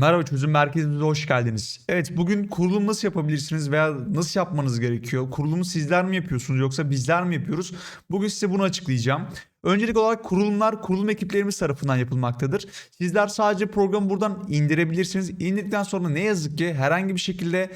Merhaba çözüm merkezimize hoş geldiniz. Evet bugün kurulum nasıl yapabilirsiniz veya nasıl yapmanız gerekiyor? Kurulumu sizler mi yapıyorsunuz yoksa bizler mi yapıyoruz? Bugün size bunu açıklayacağım. Öncelik olarak kurulumlar kurulum ekiplerimiz tarafından yapılmaktadır. Sizler sadece programı buradan indirebilirsiniz. İndirdikten sonra ne yazık ki herhangi bir şekilde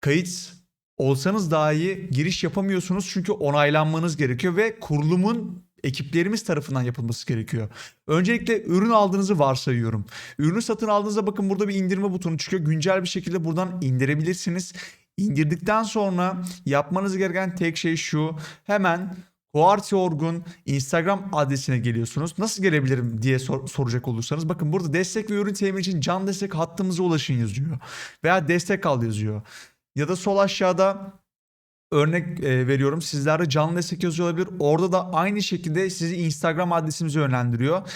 kayıt olsanız dahi giriş yapamıyorsunuz çünkü onaylanmanız gerekiyor ve kurulumun ekiplerimiz tarafından yapılması gerekiyor. Öncelikle ürün aldığınızı varsayıyorum. Ürünü satın aldığınızda bakın burada bir indirme butonu çıkıyor. Güncel bir şekilde buradan indirebilirsiniz. İndirdikten sonra yapmanız gereken tek şey şu. Hemen Quartz.org'un Instagram adresine geliyorsunuz. Nasıl gelebilirim diye sor- soracak olursanız bakın burada destek ve ürün temin için can destek hattımıza ulaşın yazıyor. Veya destek al yazıyor. Ya da sol aşağıda örnek e, veriyorum sizlerde canlı destek yazıyor olabilir. Orada da aynı şekilde sizi Instagram adresimize yönlendiriyor.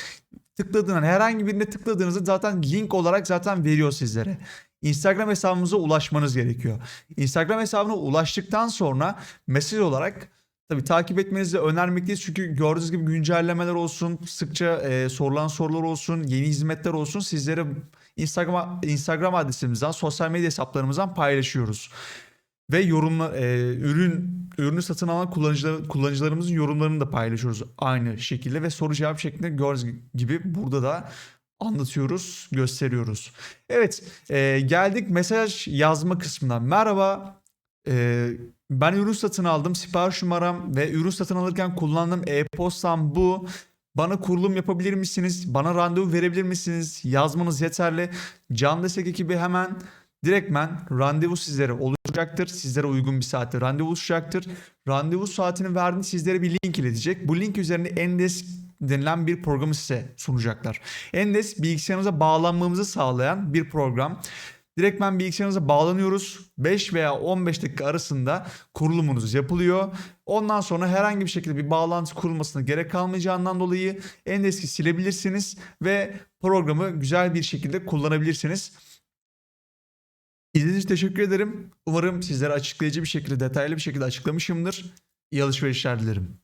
Tıkladığınız herhangi birine tıkladığınızda zaten link olarak zaten veriyor sizlere. Instagram hesabımıza ulaşmanız gerekiyor. Instagram hesabına ulaştıktan sonra mesaj olarak tabii takip etmenizi önermekteyiz. Çünkü gördüğünüz gibi güncellemeler olsun, sıkça e, sorulan sorular olsun, yeni hizmetler olsun sizlere Instagram Instagram adresimizden, sosyal medya hesaplarımızdan paylaşıyoruz ve yorumla e, ürün ürünü satın alan kullanıcılar, kullanıcılarımızın yorumlarını da paylaşıyoruz aynı şekilde ve soru cevap şeklinde gördüğünüz gibi burada da anlatıyoruz, gösteriyoruz. Evet, e, geldik mesaj yazma kısmına. Merhaba, e, ben ürün satın aldım, sipariş numaram ve ürün satın alırken kullandığım e-postam bu. Bana kurulum yapabilir misiniz? Bana randevu verebilir misiniz? Yazmanız yeterli. Can Destek ekibi hemen direktmen randevu sizlere oluşacaktır. Sizlere uygun bir saatte randevu oluşacaktır. Randevu saatini verdiğinde sizlere bir link iletecek. Bu link üzerinde Endesk denilen bir programı size sunacaklar. Endesk bilgisayarınıza bağlanmamızı sağlayan bir program. Direktmen bilgisayarınıza bağlanıyoruz. 5 veya 15 dakika arasında kurulumunuz yapılıyor. Ondan sonra herhangi bir şekilde bir bağlantı kurulmasına gerek kalmayacağından dolayı Endesk'i silebilirsiniz ve programı güzel bir şekilde kullanabilirsiniz. İzlediğiniz için teşekkür ederim. Umarım sizlere açıklayıcı bir şekilde, detaylı bir şekilde açıklamışımdır. İyi alışverişler dilerim.